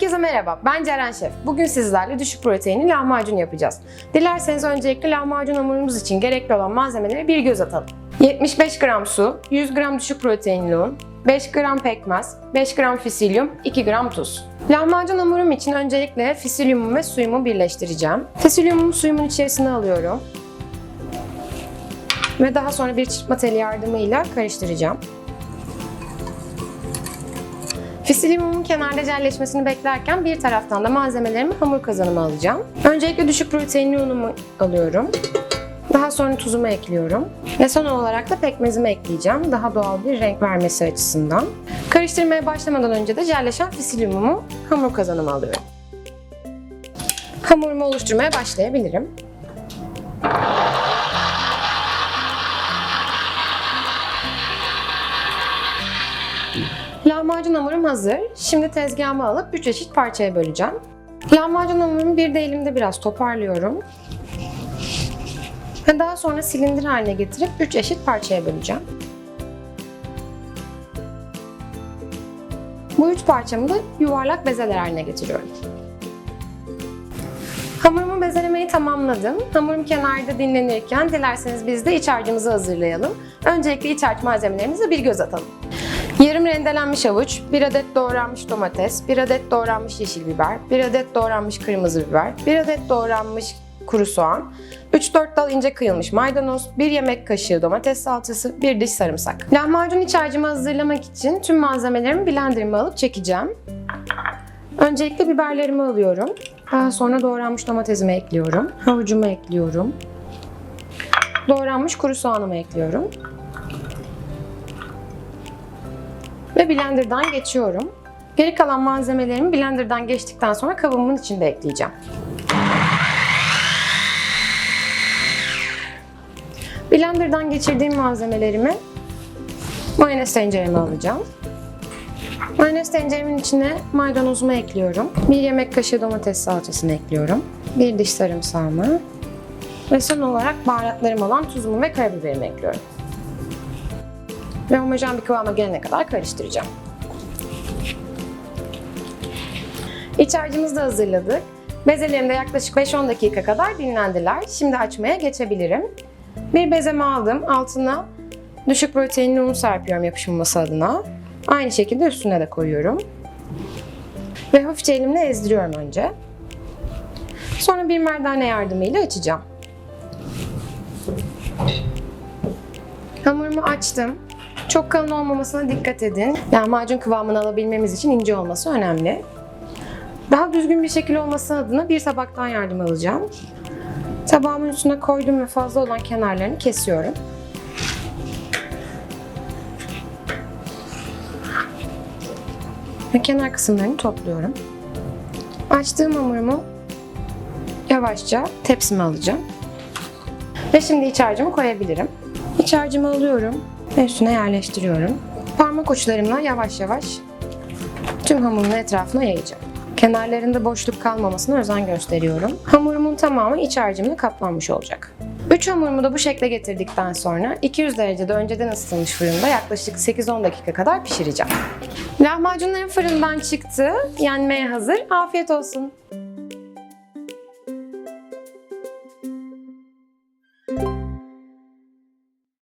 Herkese merhaba, ben Ceren Şef. Bugün sizlerle düşük proteinli lahmacun yapacağız. Dilerseniz öncelikle lahmacun hamurumuz için gerekli olan malzemelere bir göz atalım. 75 gram su, 100 gram düşük proteinli un, 5 gram pekmez, 5 gram fisilyum, 2 gram tuz. Lahmacun hamurum için öncelikle fisilyumumu ve suyumu birleştireceğim. Fisilyumumu suyumun içerisine alıyorum. Ve daha sonra bir çırpma teli yardımıyla karıştıracağım. Fisilyumumun kenarda jelleşmesini beklerken bir taraftan da malzemelerimi hamur kazanıma alacağım. Öncelikle düşük proteinli unumu alıyorum. Daha sonra tuzumu ekliyorum. Ve son olarak da pekmezimi ekleyeceğim. Daha doğal bir renk vermesi açısından. Karıştırmaya başlamadan önce de jelleşen fisilyumumu hamur kazanıma alıyorum. Hamurumu oluşturmaya başlayabilirim. Lahmacun hamurum hazır. Şimdi tezgahıma alıp 3 eşit parçaya böleceğim. Lahmacun hamurumu bir de elimde biraz toparlıyorum. Ve daha sonra silindir haline getirip 3 eşit parçaya böleceğim. Bu üç parçamı da yuvarlak bezeler haline getiriyorum. Hamurumu bezelemeyi tamamladım. Hamurum kenarda dinlenirken dilerseniz biz de iç harcımızı hazırlayalım. Öncelikle iç harç malzemelerimize bir göz atalım. Yarım rendelenmiş havuç, 1 adet doğranmış domates, 1 adet doğranmış yeşil biber, 1 adet doğranmış kırmızı biber, 1 adet doğranmış kuru soğan, 3-4 dal ince kıyılmış maydanoz, 1 yemek kaşığı domates salçası, 1 diş sarımsak. Lahmacun iç harcımı hazırlamak için tüm malzemelerimi blenderıma alıp çekeceğim. Öncelikle biberlerimi alıyorum. Daha sonra doğranmış domatesimi ekliyorum. Havucumu ekliyorum. Doğranmış kuru soğanımı ekliyorum. Ve blenderdan geçiyorum. Geri kalan malzemelerimi blenderdan geçtikten sonra kabımın içinde ekleyeceğim. Blenderdan geçirdiğim malzemelerimi mayonez tencereme alacağım. Mayonez tenceremin içine maydanozumu ekliyorum. Bir yemek kaşığı domates salçasını ekliyorum. Bir diş sarımsağımı ve son olarak baharatlarım olan tuzumu ve karabiberimi ekliyorum. Ve homojen bir kıvama gelene kadar karıştıracağım. İç harcımızı da hazırladık. Bezelerim de yaklaşık 5-10 dakika kadar dinlendiler. Şimdi açmaya geçebilirim. Bir bezemi aldım. Altına düşük proteinli un serpiyorum yapışmaması adına. Aynı şekilde üstüne de koyuyorum. Ve hafifçe elimle ezdiriyorum önce. Sonra bir merdane yardımıyla açacağım. Hamurumu açtım. Çok kalın olmamasına dikkat edin. Lahmacun kıvamını alabilmemiz için ince olması önemli. Daha düzgün bir şekil olması adına bir tabaktan yardım alacağım. Tabağımın üstüne koydum ve fazla olan kenarlarını kesiyorum. Ve kenar kısımlarını topluyorum. Açtığım hamurumu yavaşça tepsime alacağım. Ve şimdi iç harcımı koyabilirim. İç harcımı alıyorum ve üstüne yerleştiriyorum. Parmak uçlarımla yavaş yavaş tüm hamurun etrafına yayacağım. Kenarlarında boşluk kalmamasına özen gösteriyorum. Hamurumun tamamı iç harcımla kaplanmış olacak. 3 hamurumu da bu şekle getirdikten sonra 200 derecede önceden ısıtılmış fırında yaklaşık 8-10 dakika kadar pişireceğim. Lahmacunlarım fırından çıktı. Yenmeye hazır. Afiyet olsun.